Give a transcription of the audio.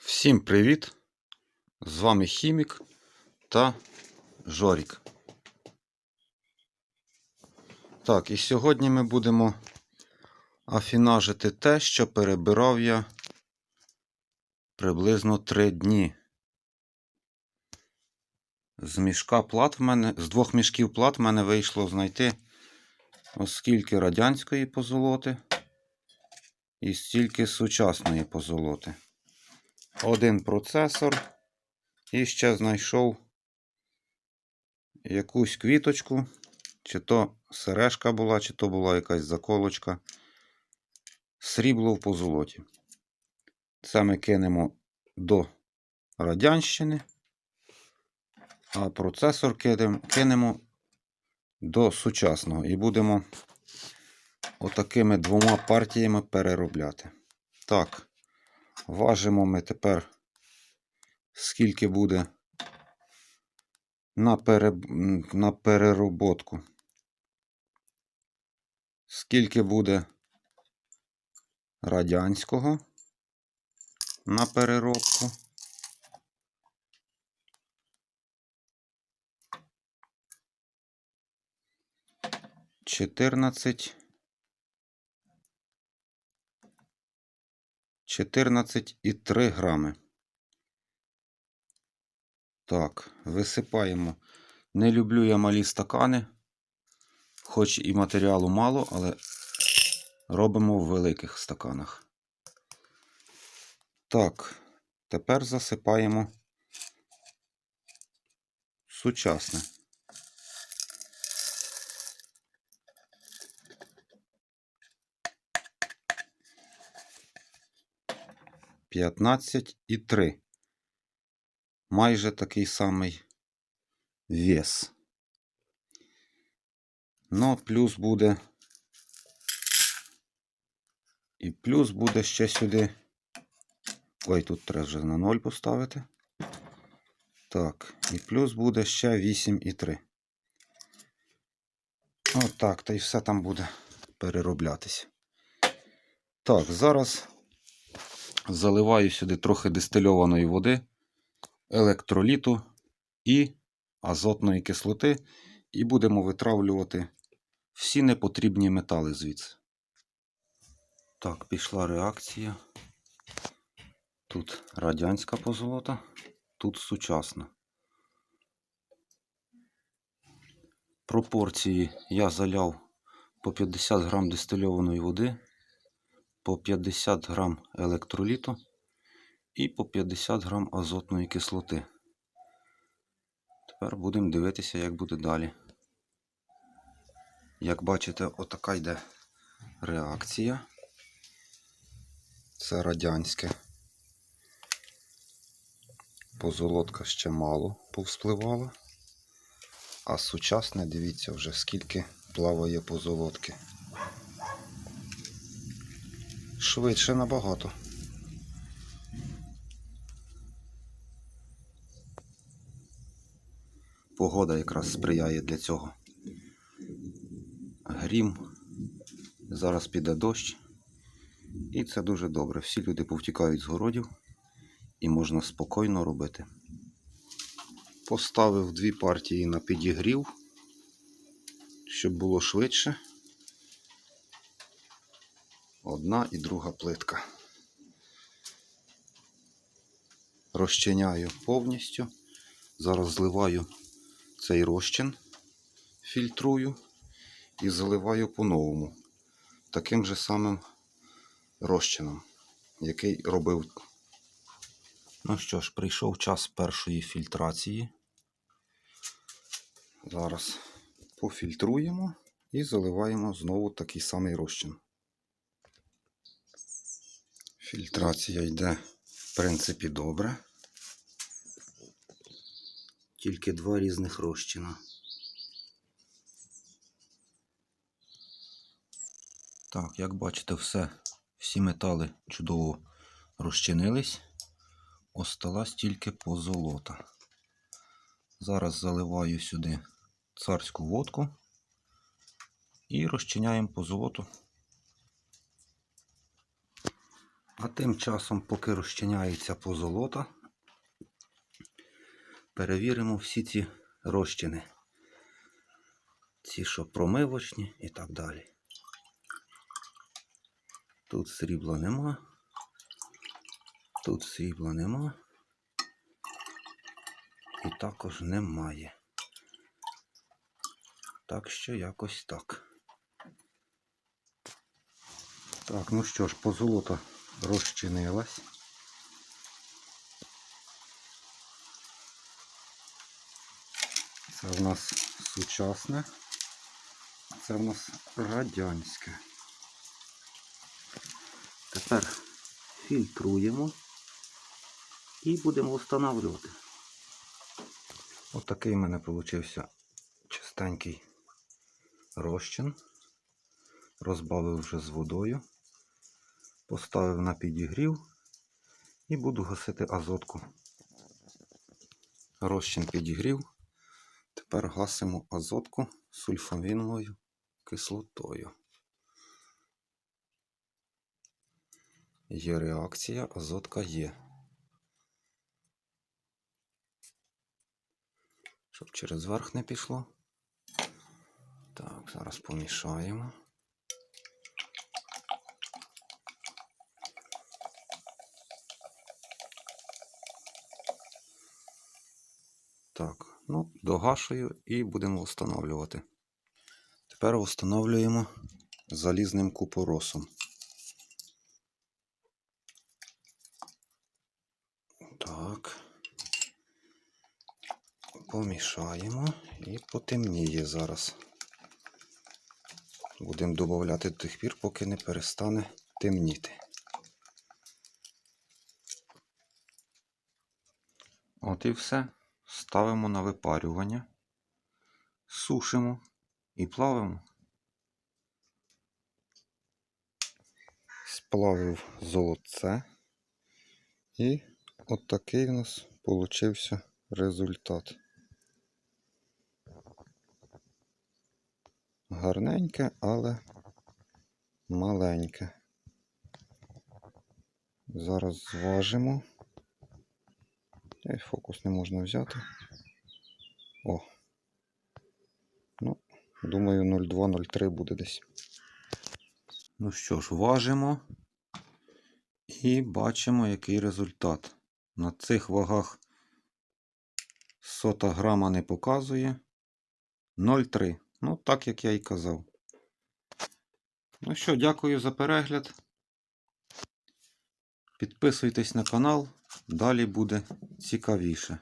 Всім привіт! З вами Хімік та Жорік. Так, і сьогодні ми будемо афінажити те, що перебирав я приблизно 3 дні. З мішка плат в мене, з двох мішків плат в мене вийшло знайти оскільки радянської позолоти і стільки сучасної позолоти один процесор і ще знайшов якусь квіточку, чи то сережка була, чи то була якась заколочка. Срібло в позолоті. Це ми кинемо до радянщини, а процесор кинемо, до сучасного і будемо отакими двома партіями переробляти. Так. Важимо ми тепер, скільки буде на, пере... на перероботку. Скільки буде радянського на переробку. Чотирнадцять. 14,3 грами. Так, висипаємо. Не люблю я малі стакани, хоч і матеріалу мало, але робимо в великих стаканах. Так, тепер засипаємо сучасне. П'ятнадцять і три. Майже такий самий вес. Ну, плюс буде. І плюс буде ще сюди. Ой, тут треба вже на 0 поставити. Так, і плюс буде ще 8,3. Отак, та й все там буде перероблятися. Так, зараз заливаю сюди трохи дистильованої води, електроліту і азотної кислоти, і будемо витравлювати всі непотрібні метали звідси. Так, пішла реакція. Тут радянська позолота, тут сучасна. Пропорції я заляв по 50 грам дистильованої води, по 50 грам електроліту і по 50 грам азотної кислоти. Тепер будемо дивитися, як буде далі. Як бачите, отака йде реакція. Це радянське. Позолотка ще мало повспливала. А сучасне, дивіться вже скільки плаває позолотки. Швидше набагато. Погода якраз сприяє для цього. Грім. Зараз піде дощ. І це дуже добре. Всі люди повтікають з городів і можна спокійно робити. Поставив дві партії на підігрів, щоб було швидше. Одна і друга плитка. Розчиняю повністю. Зараз зливаю цей розчин, фільтрую і заливаю по-новому. Таким же самим розчином, який робив. Ну що ж, прийшов час першої фільтрації. Зараз пофільтруємо і заливаємо знову такий самий розчин. Фільтрація йде, в принципі, добре. Тільки два різних розчина. Так, як бачите, все, всі метали чудово розчинились. Осталась тільки позолота. Зараз заливаю сюди царську водку і розчиняємо позолоту А тим часом, поки розчиняється позолота, перевіримо всі ці розчини. Ці, що промивочні і так далі. Тут срібла нема. Тут срібла нема. І також немає. Так що якось так. Так, ну що ж, позолота розчинилась. Це в нас сучасне, це в нас радянське. Тепер фільтруємо і будемо встановлювати. Отакий в мене вийшов чистенький розчин. Розбавив вже з водою, поставив на підігрів і буду гасити азотку. Розчин підігрів. Тепер гасимо азотку сульфаміновою кислотою. Є реакція, азотка є. Щоб через верх не пішло. Так, зараз помішаємо. Так, ну, догашую і будемо встановлювати. Тепер встановлюємо залізним купоросом. Так. Помішаємо і потемніє зараз. Будемо додати до тих пір, поки не перестане темніти. От і все. Ставимо на випарювання, сушимо і плавимо. Сплавив золотце. І от в нас получився результат. Гарненьке, але маленьке. Зараз зважимо. Фокус не можна взяти. О. Ну, думаю, 0,2-0,3 буде десь. Ну що ж, важимо і бачимо, який результат. На цих вагах сота грама не показує. 0,3. Ну, так як я і казав. Ну що, дякую за перегляд. Підписуйтесь на канал, далі буде цікавіше.